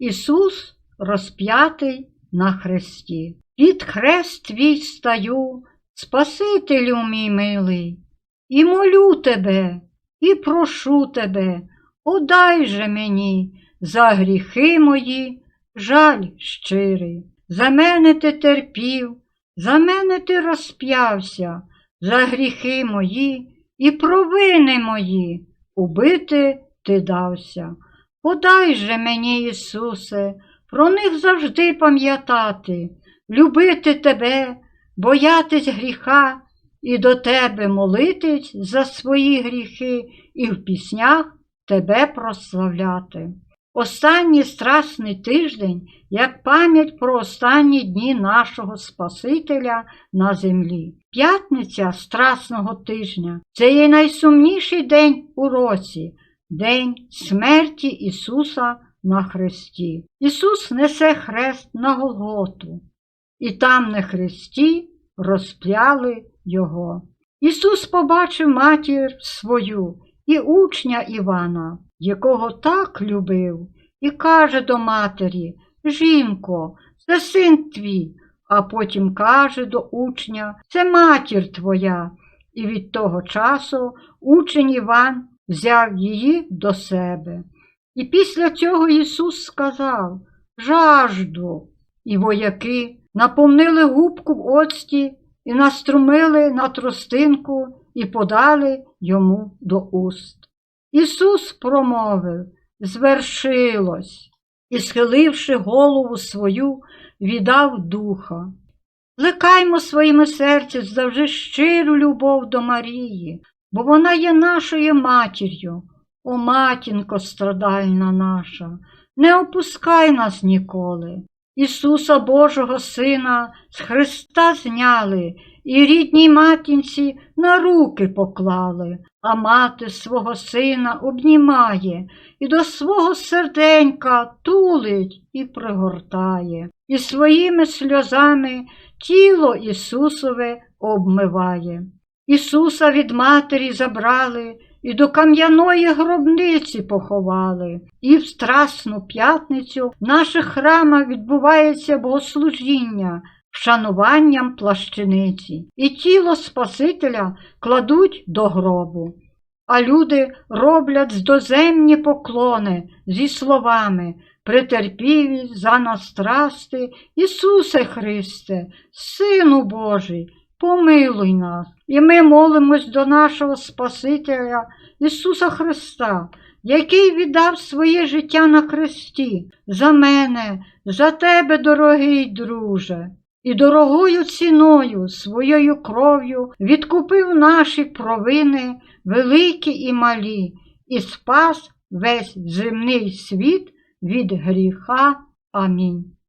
Ісус розп'ятий на хресті. Під хрест твій стаю, Спасителю мій милий, і молю тебе, і прошу тебе, одай же мені за гріхи мої жаль щирий. За мене ти терпів, за мене ти розп'явся, за гріхи мої і провини мої убити ти дався. Подай же мені, Ісусе, про них завжди пам'ятати, любити тебе, боятись гріха і до тебе молитись за свої гріхи і в піснях тебе прославляти. Останній страсний тиждень, як пам'ять про останні дні нашого Спасителя на землі. П'ятниця страсного тижня це є найсумніший день у році, день смерті Ісуса на хресті. Ісус несе хрест на Голготу, і там на хресті розп'яли Його. Ісус побачив матір свою і учня Івана, якого так любив, і каже до матері Жінко, це син твій, а потім каже до учня Це матір твоя. І від того часу учень Іван взяв її до себе. І після цього Ісус сказав Жажду. І вояки наповнили губку в оцті і наструмили на тростинку і подали йому до уст. Ісус промовив звершилось, і, схиливши голову свою, віддав духа. Лекаймо своїми серця завжди щиру любов до Марії, бо вона є нашою матір'ю. О, матінко страдальна наша, не опускай нас ніколи. Ісуса Божого Сина з Христа зняли і рідній матінці на руки поклали, а мати свого сина обнімає і до свого серденька тулить і пригортає, і своїми сльозами тіло Ісусове обмиває. Ісуса від матері забрали і до кам'яної гробниці поховали. І в Страсну п'ятницю в наших храмах відбувається богослужіння вшануванням плащаниці, і тіло Спасителя кладуть до гробу. А люди роблять доземні поклони зі словами Претерпіві за нас страсти, Ісусе Христе, Сину Божий, помилуй нас. І ми молимось до нашого Спасителя Ісуса Христа, який віддав своє життя на хресті за мене, за тебе, дорогий друже, і дорогою ціною своєю кров'ю відкупив наші провини, великі і малі, і спас весь земний світ від гріха. Амінь.